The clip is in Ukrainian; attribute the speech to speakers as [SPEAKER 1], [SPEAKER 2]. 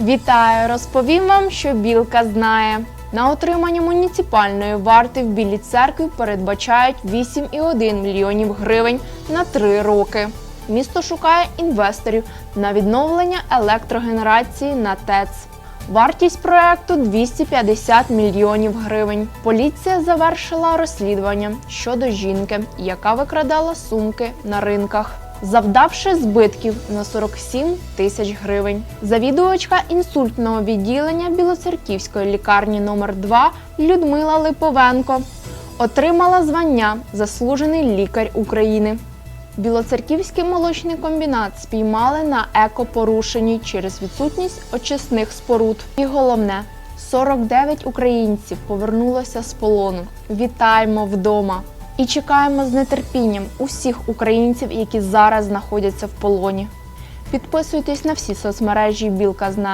[SPEAKER 1] Вітаю! Розповім вам, що білка знає. На отримання муніципальної варти в Білій церкві передбачають 8,1 мільйонів гривень на 3 роки. Місто шукає інвесторів на відновлення електрогенерації на ТЕЦ. Вартість проекту 250 мільйонів гривень. Поліція завершила розслідування щодо жінки, яка викрадала сумки на ринках, завдавши збитків на 47 тисяч гривень. Завідувачка інсультного відділення Білоцерківської лікарні номер 2 Людмила Липовенко отримала звання Заслужений лікар України. Білоцерківський молочний комбінат спіймали на екопорушенні через відсутність очисних споруд. І головне, 49 українців повернулося з полону. Вітаємо вдома! І чекаємо з нетерпінням усіх українців, які зараз знаходяться в полоні. Підписуйтесь на всі соцмережі Білка знає.